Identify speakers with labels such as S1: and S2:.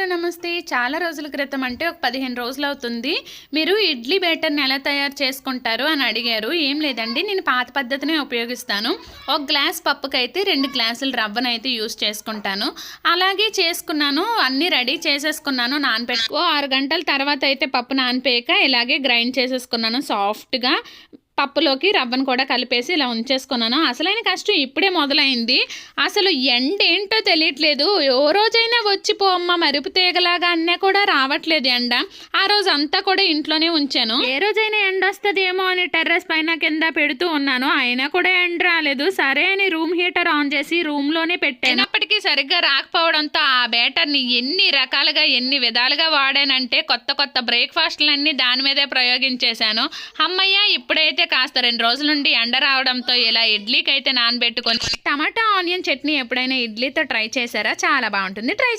S1: Hello నమస్తే. చాలా రోజుల క్రితం అంటే ఒక పదిహేను రోజులు అవుతుంది. మీరు ఇడ్లీ బ్యాటర్ని ఎలా తయారు చేసుకుంటారు అని అడిగారు. ఏం లేదండి నేను పాత పద్ధతినే ఉపయోగిస్తాను. ఒక గ్లాస్ పప్పుకైతే రెండు గ్లాసులు రవ్వనైతే యూస్ చేసుకుంటాను. అలాగే చేసుకున్నాను అన్నీ రెడీ చేసేసుకున్నాను నానపెట్టుకో ఆరు గంటల తర్వాత అయితే పప్పు నానపేయక ఇలాగే గ్రైండ్ చేసేసుకున్నాను సాఫ్ట్గా. పప్పులోకి రవ్వను కూడా కలిపేసి ఇలా ఉంచేసుకున్నాను. అసలైన కష్టం ఇప్పుడే మొదలైంది. అసలు ఎండ ఏంటో తెలియట్లేదు. ఓ రోజైనా వచ్చిపో అమ్మ మరుపు తీగలాగా అన్నీ కూడా రావట్లేదు ఎండ. ఆ రోజు అంతా కూడా ఇంట్లోనే ఉంచాను. ఏ రోజైనా ఎండ వస్తుందేమో అని టెర్రస్ పైన కింద పెడుతూ ఉన్నాను. అయినా కూడా ఎండ రాలేదు. సరే అని రూమ్ హీటర్ ఆన్ చేసి రూమ్లోనే పెట్టాను. అయినప్పటికీ సరిగ్గా రాకపోవడంతో ఆ బ్యాటర్ని ఎన్ని రకాలుగా ఎన్ని విధాలుగా వాడానంటే కొత్త కొత్త బ్రేక్ఫాస్ట్లన్నీ దాని మీదే ప్రయోగించేశాను. అమ్మయ్య ఇప్పుడైతే కాస్త రెండు రోజుల నుండి ఎండ రావడంతో ఇలా ఇడ్లీకి అయితే నానబెట్టుకొని టమాటా ఆనియన్ చట్నీ ఎప్పుడైనా ఇడ్లీతో ట్రై చేశారా? చాలా బాగుంటుంది. ట్రై